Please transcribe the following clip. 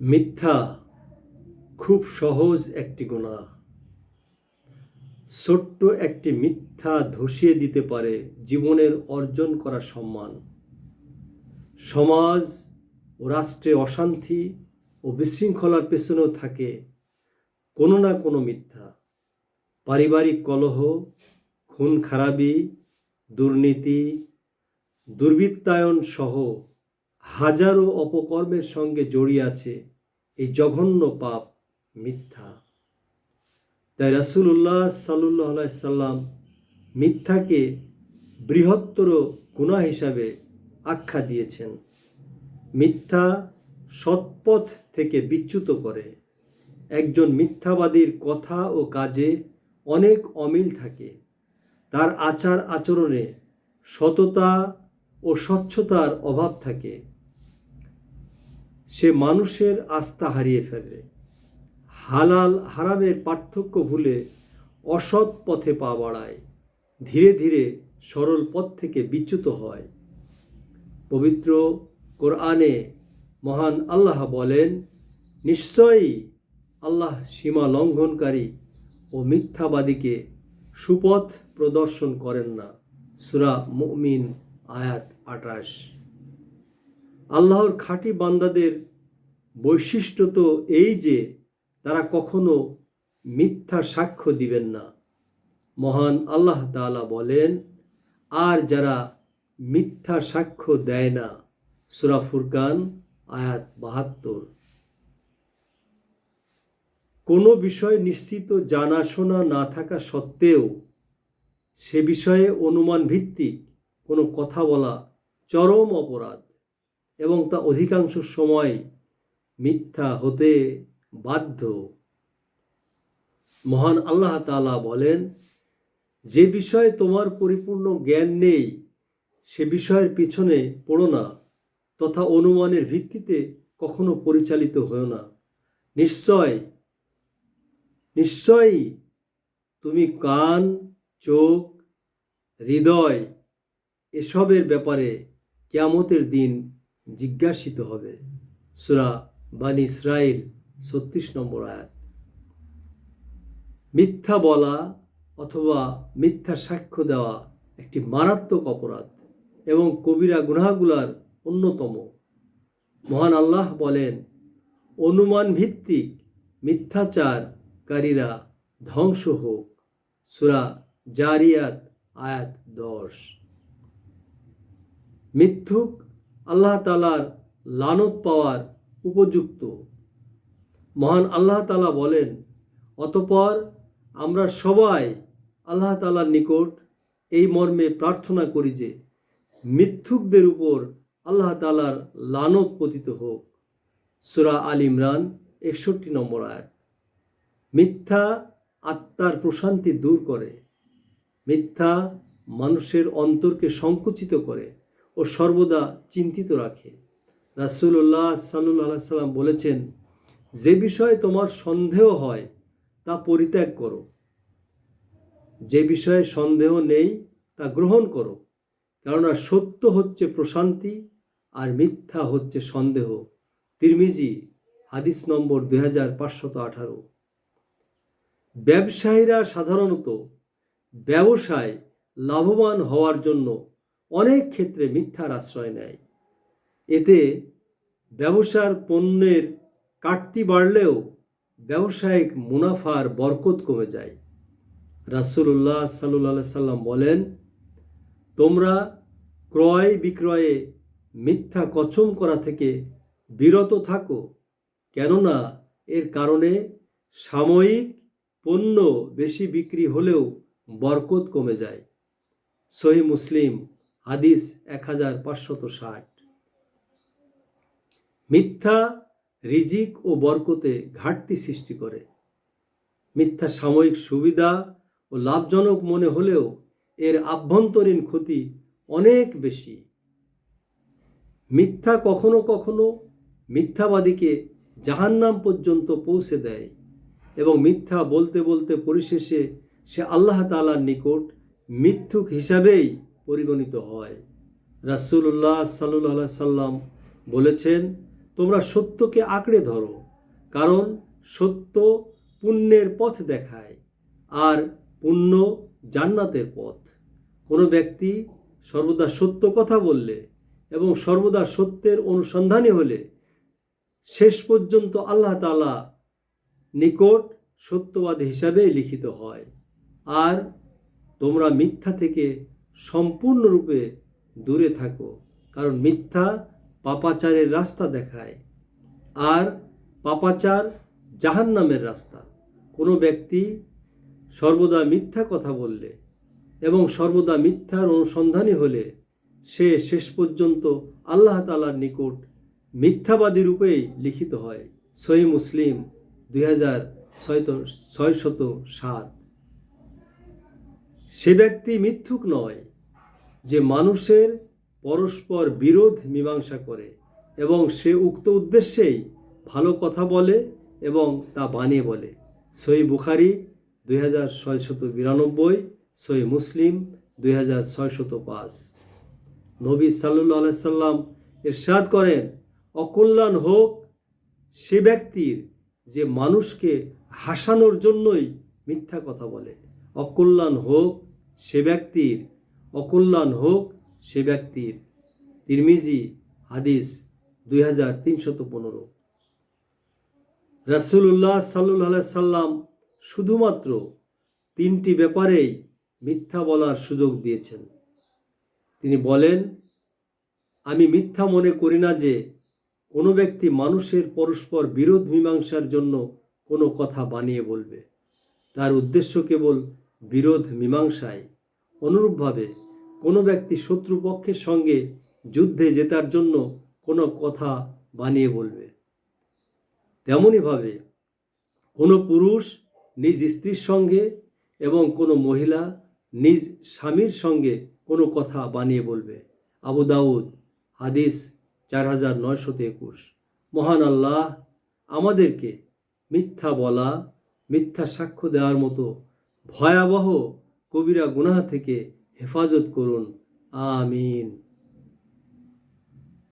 মিথ্যা খুব সহজ একটি গুণা। ছোট্ট একটি মিথ্যা ধসিয়ে দিতে পারে জীবনের অর্জন করা সম্মান। সমাজ ও রাষ্ট্রে অশান্তি ও বিশৃঙ্খলার পেছনেও থাকে কোনো না কোনো মিথ্যা। পারিবারিক কলহ, খুন খারাপি, দুর্নীতি, দুর্বৃত্তায়ন সহ হাজারো অপকর্মের সঙ্গে জড়িয়ে আছে এই জঘন্য পাপ, মিথ্যা। তাই রাসুল্লাহ সাল্লাহ সাল্লাম মিথ্যাকে বৃহত্তর গুণা হিসাবে আখ্যা দিয়েছেন। মিথ্যা সৎপথ থেকে বিচ্যুত করে। একজন মিথ্যাবাদীর কথা ও কাজে অনেক অমিল থাকে। তার আচার আচরণে সততা ও স্বচ্ছতার অভাব থাকে। সে মানুষের আস্থা হারিয়ে ফেলে। হালাল হারামের পার্থক্য ভুলে অসৎ পথে পা বাড়ায়। ধীরে ধীরে সরল পথ থেকে বিচ্যুত হয়। পবিত্র কোরআনে মহান আল্লাহ বলেন, নিশ্চয়ই আল্লাহ সীমা লঙ্ঘনকারী ও মিথ্যাবাদীকে সুপথ প্রদর্শন করেন না। সুরা মুমিন আয়াত আটাশ আল্লাহর খাঁটি বান্দাদের বৈশিষ্ট্য তো এই যে তারা কখনো মিথ্যা সাক্ষ্য দিবেন না। মহান আল্লাহ তাআলা বলেন, আর যারা মিথ্যা সাক্ষ্য দেয় না, সুরা ফুরকান, আয়াত বাহাত্তর। কোনো বিষয় নিশ্চিত জানাশোনা না থাকা সত্ত্বেও সে বিষয়ে অনুমান ভিত্তিক কোনো কথা বলা চরম অপরাধ। এবং তা অধিকাংশ সময় মিথ্যা হতে বাধ্য। মহান আল্লাহ তালা বলেন, যে বিষয়ে তোমার পরিপূর্ণ জ্ঞান নেই, সে বিষয়ের পিছনে পড়ো না, তথা অনুমানের ভিত্তিতে কখনো পরিচালিত হও না। নিশ্চয়, নিশ্চয়ই তুমি কান, চোখ, হৃদয়, এসবের ব্যাপারে কেয়ামতের দিন জিজ্ঞাসিত হবে। সুরা বানি ইসরাইল ছত্রিশ নম্বর আয়াত। মিথ্যা বলা অথবা মিথ্যা সাক্ষ্য দেওয়া একটি মারাত্মক অপরাধ এবং কবিরা গুনাহগুলার অন্যতম। মহান আল্লাহ বলেন, অনুমান ভিত্তিক মিথ্যাচারকারীরা ধ্বংস হোক। সুরা জারিয়াত, আয়াত দশ। মিথ্যুক আল্লাহ তালার লানত পাওয়ার উপযুক্ত। মহান আল্লাহ তালা বলেন, অতপর আমরা সবাই আল্লাহ তালার নিকট এই মর্মে প্রার্থনা করি যে, মিথ্যুকদের উপর আল্লাহ তালার লানত পতিত হোক। সুরা আল ইমরান একষট্টি নম্বর আয়াত। মিথ্যা আত্মার প্রশান্তি দূর করে। মিথ্যা মানুষের অন্তরকে সংকুচিত করে। ও সর্বদা চিন্তিত রাখে। রাসুল্লাহ সাল্লাহ সাল্লাম বলেছেন, যে বিষয়ে তোমার সন্দেহ হয়, তা পরিত্যাগ করো। যে বিষয়ে সন্দেহ নেই, তা গ্রহণ করো। কেননা সত্য হচ্ছে প্রশান্তি আর মিথ্যা হচ্ছে সন্দেহ। তিরমিজি, হাদিস নম্বর দুই হাজার পাঁচশত আঠারো। ব্যবসায়ীরা সাধারণত ব্যবসায় লাভবান হওয়ার জন্য অনেক ক্ষেত্রে মিথ্যার আশ্রয় নেয়। এতে ব্যবসার পণ্যের কাটতি বাড়লেও ব্যবসায়িক মুনাফার বরকত কমে যায়। রাসুল্লাহ সাল্লাহ সাল্লাম বলেন, তোমরা ক্রয় বিক্রয়ে মিথ্যা কচম করা থেকে বিরত থাকো, কেননা এর কারণে সাময়িক পণ্য বেশি বিক্রি হলেও বরকত কমে যায়। সহি মুসলিম হাদিস এক হাজার পাঁচশত ষাট। মিথ্যা রিজিক ও বরকতে ঘাটতি সৃষ্টি করে। মিথ্যা সাময়িক সুবিধা ও লাভজনক মনে হলেও এর আভ্যন্তরীণ ক্ষতি অনেক বেশি। মিথ্যা কখনো কখনো মিথ্যাবাদীকে জাহান্নাম পর্যন্ত পৌঁছে দেয় এবং মিথ্যা বলতে বলতে পরিশেষে সে আল্লাহ তালার নিকট মিথ্যুক হিসাবেই পরিগণিত হয়। রাসুল্লাহ সাল্লাহ সাল্লাম বলেছেন, তোমরা সত্যকে আঁকড়ে ধরো, কারণ সত্য পুণ্যের পথ দেখায় আর পুণ্য জান্নাতের পথ। কোনো ব্যক্তি সর্বদা সত্য কথা বললে এবং সর্বদা সত্যের অনুসন্ধানী হলে শেষ পর্যন্ত আল্লাহ তালা নিকট সত্যবাদী হিসাবে লিখিত হয়। আর তোমরা মিথ্যা থেকে সম্পূর্ণরূপে দূরে থাকো, কারণ মিথ্যা পাপাচারের রাস্তা দেখায়। আর পাপাচার জাহান্নামের রাস্তা। কোনো ব্যক্তি সর্বদা মিথ্যা কথা বললে এবং সর্বদা মিথ্যার অনুসন্ধানী হলে সে শেষ পর্যন্ত আল্লাহ তালার নিকট মিথ্যাবাদী রূপেই লিখিত হয়। সহি মুসলিম দুই হাজার ছয় ছয়শত সাত। সে ব্যক্তি মিথ্যুক নয় যে মানুষের পরস্পর বিরোধ মীমাংসা করে এবং সে উক্ত উদ্দেশ্যেই ভালো কথা বলে এবং তা বানিয়ে বলে। সই বুখারি দুই হাজার ছয়শত বিরানব্বই সই মুসলিম দুই হাজার ছয়শত পাঁচ। নবী সাল্লু আলাইসাল্লাম ইরশাদ করেন, অকল্যাণ হোক সে ব্যক্তির যে মানুষকে হাসানোর জন্যই মিথ্যা কথা বলে। অকল্যাণ হোক সে ব্যক্তির, অকল্যাণ হোক সে ব্যক্তির। তিরমিজি, হাদিস দুই হাজার তিনশত পনেরো। রাসুল্লাহ সাল্লু সাল্লাম শুধুমাত্র তিনটি ব্যাপারেই মিথ্যা বলার সুযোগ দিয়েছেন। তিনি বলেন, আমি মিথ্যা মনে করি না যে কোনো ব্যক্তি মানুষের পরস্পর বিরোধ মীমাংসার জন্য কোনো কথা বানিয়ে বলবে। তার উদ্দেশ্য কেবল বিরোধ মীমাংসায় অনুরূপভাবে কোনো ব্যক্তি শত্রুপক্ষের সঙ্গে যুদ্ধে জেতার জন্য কোনো কথা বানিয়ে বলবে। তেমনইভাবে কোনো পুরুষ নিজ স্ত্রীর সঙ্গে এবং কোনো মহিলা নিজ স্বামীর সঙ্গে কোনো কথা বানিয়ে বলবে। আবু দাউদ, হাদিস চার হাজার নয়শত একুশ। মহান আল্লাহ আমাদেরকে মিথ্যা বলা, মিথ্যা সাক্ষ্য দেওয়ার মতো ভয়াবহ কবিরা গুনাহা থেকে হেফাজত করুন। আমিন।